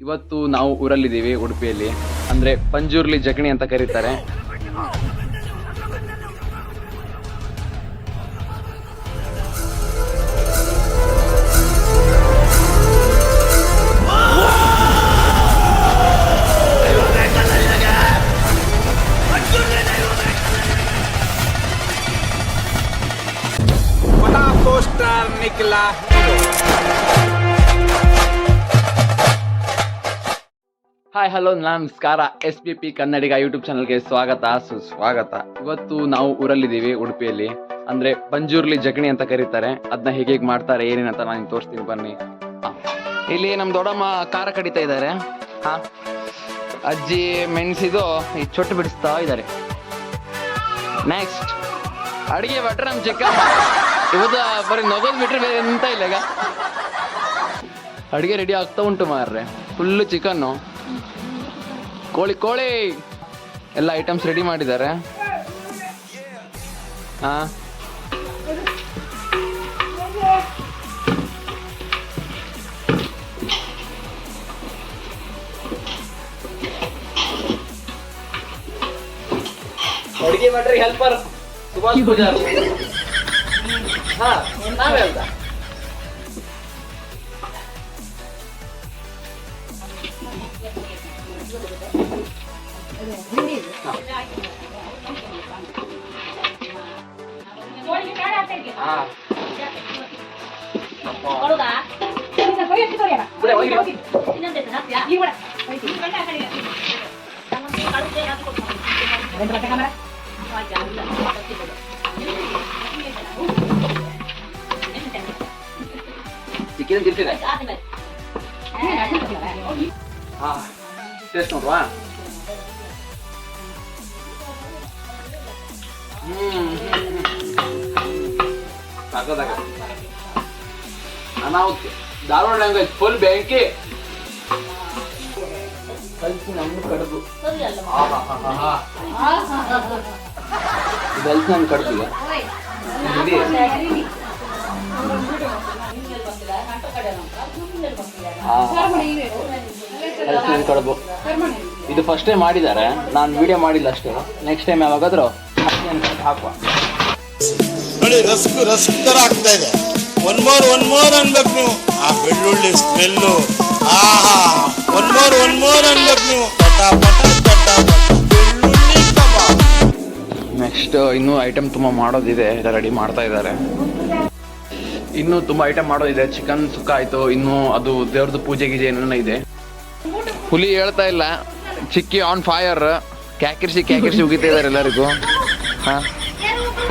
ಇವತ್ತು ನಾವು ಊರಲ್ಲಿದ್ದೀವಿ ಉಡುಪಿಯಲ್ಲಿ ಅಂದ್ರೆ ಪಂಜುರ್ಲಿ ಜಗಣಿ ಅಂತ ಕರೀತಾರೆ बड़ा पोस्टर निकला ಹಾಯ್ ಹಲೋ ನಮಸ್ಕಾರ. ಎಸ್ ಪಿ ಪಿ ಕನ್ನಡಿಗ ಯೂಟ್ಯೂಬ್ ಚಾನಲ್ಗೆ ಸ್ವಾಗತ, ಸುಸ್ವಾಗತ. ಇವತ್ತು ನಾವು ಊರಲ್ಲಿದ್ದೀವಿ, ಉಡುಪಿಯಲ್ಲಿ. ಅಂದ್ರೆ ಪಂಜೂರ್ಲಿ ಜಗಣಿ ಅಂತ ಕರೀತಾರೆ. ಅದನ್ನ ಹೇಗೆ ಮಾಡ್ತಾರೆ ಏನೇನಂತ ನಾನು ತೋರಿಸ್ತೀನಿ, ಬನ್ನಿ. ಇಲ್ಲಿ ನಮ್ಮ ದೊಡ್ಡಮ್ಮ ಖಾರ ಕಡಿತಾ ಇದ್ದಾರೆ ಹಾ ಅಜ್ಜಿ ಮೆಣಸಿದು ಈ ಚೊಟ್ಟು ಬಿಡಿಸ್ತಾ ಇದ್ದಾರೆ ನೆಕ್ಸ್ಟ್ ಅಡಿಗೆ ಬಟ್ರೆ ನಮ್ಮ ಚಿಕ್ಕ. ಇವತ್ತು ಬರೀ ನಗೋದ್ ಬಿಟ್ರೆ ಬೇರೆ ಎಂತ ಇಲ್ಲ ಈಗ. ಅಡಿಗೆ ರೆಡಿ ಆಗ್ತಾ ಉಂಟು ಮಾರ್ರೆ. ಫುಲ್ಲು ಚಿಕನ್ನು ಕೋಳಿ ಕೋಳಿ. ಎಲ್ಲ ಐಟಮ್ಸ್ ರೆಡಿ ಮಾಡಿದ್ದಾರೆ. ಹಾ. ಅಡುಗೆ ಮಾಡ್ರಿ ಹೆಲ್ಪರ್ ಸುಭಾಷ್ ಪೂಜಾರ್. ಹಾ, ನಾವೇ ಅಲ್ದ ಹಾ ಕೊಡುಗಾ? ಬಿಡೆ, ಹೋಗಿ, ಹೋಗಿ. ಇನ್ನೊಂದು ಅನಾಹುತ ಧಾರವಾಡ ಲ್ಯಾಂಗ್ವೇಜ್ ಫುಲ್ ಬ್ಯಾಂಕಿ ಕಲ್ಸಿ ನಮ್ಮ ಕಡುಬು ಕಲ್ಸಿ. ಹಲ್ಸಿ ನಮ್ಮ ಕಡುಬು ಇದು ಫಸ್ಟ್ ಟೈಮ್ ಮಾಡಿದ್ದಾರೆ. ನಾನು ವಿಡಿಯೋ ಮಾಡಿಲ್ಲ ಅಷ್ಟೇ. ನೆಕ್ಸ್ಟ್ ಟೈಮ್ ಯಾವಾಗಾದ್ರೂ ಹಾಕುವ. ನೋಡಿ ರಸ್ಕ್ ರಸ್ಕ್ ತರ ಆಗ್ತಾ ಇದೆ. ಒನ್ ಮೋರ್ ಒನ್ ಮೋರ್ ಅನ್ಬೇಕು ನೀವು. ಆ ಬೆಳ್ಳುಳ್ಳಿ ಸ್ಮೆಲ್ಲು. ಆಹಾ ಒನ್ ಮೋರ್ ಒನ್ ಮೋರ್ ಅನ್ಬೇಕು ನೀವು. ಪಟ ಪಟ ಪಟ ಪಟ ಬೆಳ್ಳುಳ್ಳಿ ಕಬಾಬ್. ನೆಕ್ಸ್ಟ್ ಇನ್ನೂ ಐಟಮ್ ತುಂಬ ಮಾಡೋದಿದೆ. ಎಲ್ಲ ರೆಡಿ ಮಾಡ್ತಾ ಇದ್ದಾರೆ. ಇನ್ನೂ ತುಂಬ ಐಟಮ್ ಮಾಡೋದಿದೆ. ಚಿಕನ್ ಸುಕ್ಕ ಆಯ್ತು. ಇನ್ನೂ ಅದು ದೇವ್ರದ್ದು ಪೂಜೆ ಗೀಜೆ ಏನೇನೋ ಇದೆ. ಹುಲಿ ಹೇಳ್ತಾ ಇಲ್ಲ. ಚಿಕ್ಕಿ ಆನ್ ಫೈರ್ ಕ್ಯಾಕಿರ್ಸಿ ಕ್ಯಾಕಿರ್ಸಿ ಉಗಿತಾ ಇದ್ದಾರೆ ಎಲ್ಲರಿಗೂ.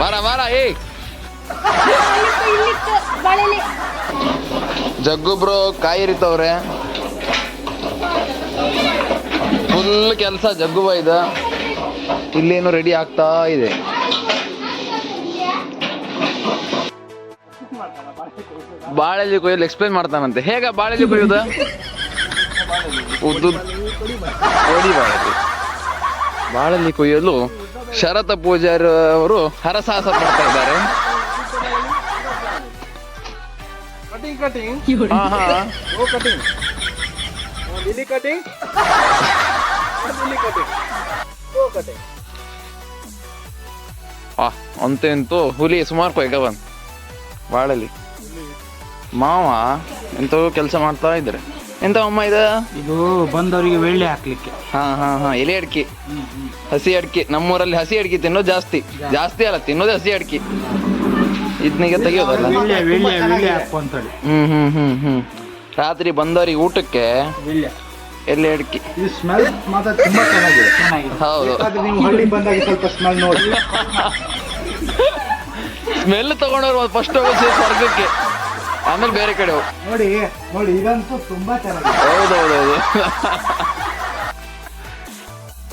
ಬಾರ ಬಾರ ಏ. ಜಗ್ಗು ಬ್ರೋ, ಕಾಯಿ ಇರಿತವ್ರೆ ಫುಲ್ ಕೆಲಸ ಜಗ್ಗು ಬಾಯ್ದ ಇಲ್ಲೇನು ರೆಡಿ ಆಗ್ತಾ ಇದೆ. ಬಾಳೆಲಿ ಕೊಯ್ಯಲು ಎಕ್ಸ್ಪ್ಲೈನ್ ಮಾಡ್ತಾನಂತೆ. ಹೇಗ ಬಾಳೆಲಿ ಕೊಯ್ಯೋದು? ಉದ್ದು ಬಾಳೆಲಿ. ಕೊಯ್ಯಲು ಶರತ ಪೂಜಾರಿ ಅವರು ಹರಸಾಹಸ ಮಾಡ್ತಾ ಇದ್ದಾರೆ. ಕಟಿಂಗ್ ಕಟಿಂಗ್ ಓ ಕಟಿಂಗ್ ಕಟಿಂಗ್ ಕಟಿಂಗ್ ಓ ಕಟಿಂಗ್ ಆ ಅಂತೂ ಹುಲಿ ಸುಮಾರು ಕೊಯ್ಕ ಬಂದ್ ಬಾಳಲ್ಲಿ ಮಾವ ಎಂತ ಕೆಲಸ ಮಾಡ್ತಾ ಇದ್ದಾರೆ. ಎಂತ ಅಮ್ಮ ಇದು? ಬಂದವರಿಗೆ ವೇಳೆ ಹಾಕ್ಲಿಕ್ಕೆ. ಹಾ ಹಾ ಹಾ ಎಲೆ ಅಡಿಕೆ. ಹಸಿ ಅಡಿಕೆ ನಮ್ಮೂರಲ್ಲಿ ಹಸಿ ಅಡಿಕೆ ತಿನ್ನೋದು ಜಾಸ್ತಿ. ಜಾಸ್ತಿ. ಅಲ್ಲ ತಿನ್ನೋದು ಹಸಿ ಅಡಿಕೆ. ಇದನ್ನೀಗ ತೆಗಿಯೋದಲ್ಲ? ಹ್ಮ್ ಹ್ಮ್ ಹ್ಮ್ ಹ್ಮ್. ರಾತ್ರಿ ಬಂದವರಿಗೆ ಊಟಕ್ಕೆ ಎಲ್ಲಿ ಅಡಿಕೆ. ಸ್ಮೆಲ್ ಮಾತ್ರ ತುಂಬಾ ಚೆನ್ನಾಗಿದೆ. ಚೆನ್ನಾಗಿದೆ ಹೌದು. ಬೇಕಾದ್ರೆ ನೀವು ಹಳ್ಳಿ ಬಂದಾಗ ಸ್ವಲ್ಪ ಸ್ಮೆಲ್ ನೋಡಿ. ಸ್ಮೆಲ್ ತಗೊಂಡವ್ರು ಫಸ್ಟ್ ಹೋಗೋದು ಸ್ವರ್ಗಕ್ಕೆ. ಆಮೇಲೆ ಬೇರೆ ಕಡೆ ಹೋಗ್- ನೋಡಿ ನೋಡಿ ಇದಂತೂ ತುಂಬಾ ಚೆನ್ನಾಗಿದೆ. ಹೌದೌದೌದು.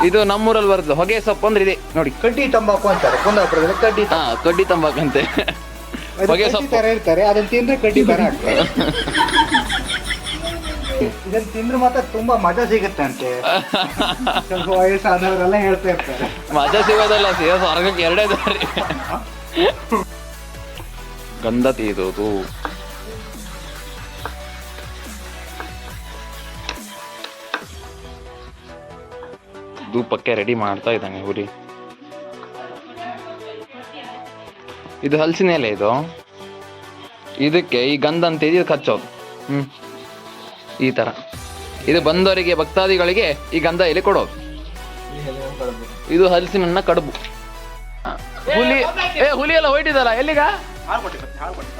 ಇದು ನಮ್ಮೂರಲ್ಲಿ ಬರುತ್ತೆ ಹೊಗೆ ಸೊಪ್ಪು ಅಂದ್ರೆ ಇದೆ. ನೋಡಿ. ಕಡ್ಡಿ ತಂಬಾಕು ಅಂತಾರೆ. ಕುಂದಾಪುರದಲ್ಲಿ ಕಡ್ಡಿ ಹಾ ಕಡ್ಡಿ ತಂಬಾಕಂತೆ ಅದು ಹೊಗೆ ಕಡ್ಡಿ ಸೊಪ್ಪು. ತರ ಇರ್ತಾರೆ ಅದನ್ನ ತಿಂದ್ರೆ ಕಡ್ಡಿ ತರ ಆಗ್ತದೆ. ಇದನ್ನ ತಿಂದ್ರೆ ಮಾತ್ರ ತುಂಬಾ ಮಜಾ ಸಿಗುತ್ತೆ ಅಂತೆ. ಸ್ವಲ್ಪ ವಯಸ್ಸಾದವರೆಲ್ಲ ಹೇಳ್ತಾ ಇರ್ತಾರೆ. ಮಜಾ ಸಿಗೋದಲ್ಲ ಸಿಗೋ ಸ್ವರ್ಗಕ್ಕೆ ಎರಡೇ ದಾರಿ. ಗಂಧ ತೀರೋದು. ಧೂಪಕ್ಕೆ ರೆಡಿ ಮಾಡ್ತಾ ಇದ್ದಾನೆ ಹುಲಿ. ಇದು ಹಲಸಿನ ಎಲೆ ಇದು. ಇದಕ್ಕೆ ಈ ಗಂಧ ಅಂತ ಇದು ಕಚ್ಚೋದು. ಹ್ಮ್. ಈ ತರ. ಇದು ಬಂದವರಿಗೆ, ಭಕ್ತಾದಿಗಳಿಗೆ ಈ ಗಂಧ ಎಲೆ ಕೊಡೋದು. ಇದು ಹಲಸಿನ ಕಡುಬು. ಹುಲಿ, ಏ, ಹುಲಿ ಎಲ್ಲ ಹೊಯ್ಟಿದಲ್ಲ ಎಲ್ಲಿಗ?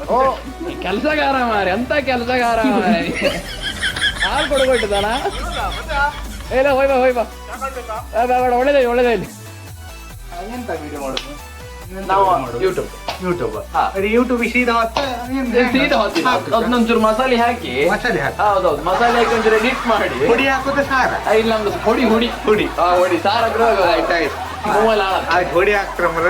ಓ, ಕೆಲಸಗಾರ ಮಾರಿ ಅಂತ ಕೆಲಸಗಾರ ಮಾರಿ ಹಾಲು ಕೊಡ್ಬಿಟ್ಟಿದ್ದಾನ ಇಲ್ಲ ಹೋಯ್ ಬಾ ಹೋಯ್ ಬಾ. ಬೇಡ, ಒಳ್ಳೇದೇ ಒಳ್ಳೇದೇ ಇಲ್ಲಿ. ಎಂತ ವಿಡಿಯೋ ಮಾಡೋದು? ನಾವು ಯೂಟ್ಯೂಬ್ ಯೂಟ್ಯೂಬ್ ಹಾ. ಯೂಟ್ಯೂಬ್ ಸೀದಾ ಅದನ್ನೊಂಚೂರು ಮಸಾಲೆ ಹಾಕಿ. ಮಸಾಲೆ ಹಾಕಿ. ಹೌದೌದು ಮಸಾಲೆ ಹಾಕಿ ಒಂಚೂರು ಎಡಿಟ್ ಮಾಡಿ. ಪುಡಿ ಹಾಕೋದು ಸಾರ? ಇಲ್ಲ ನಮ್ದು ಹೊಡಿ ಹುಡಿ ಹುಡಿ. ಆ ಹುಡಿ ಸಾರ ಆಯ್ತು ಆಯ್ತು. ಮೂವಲ್ಲ ಆಯ್ತು ಹೊಡಿ ಹಾಕ್ರಮ್ರ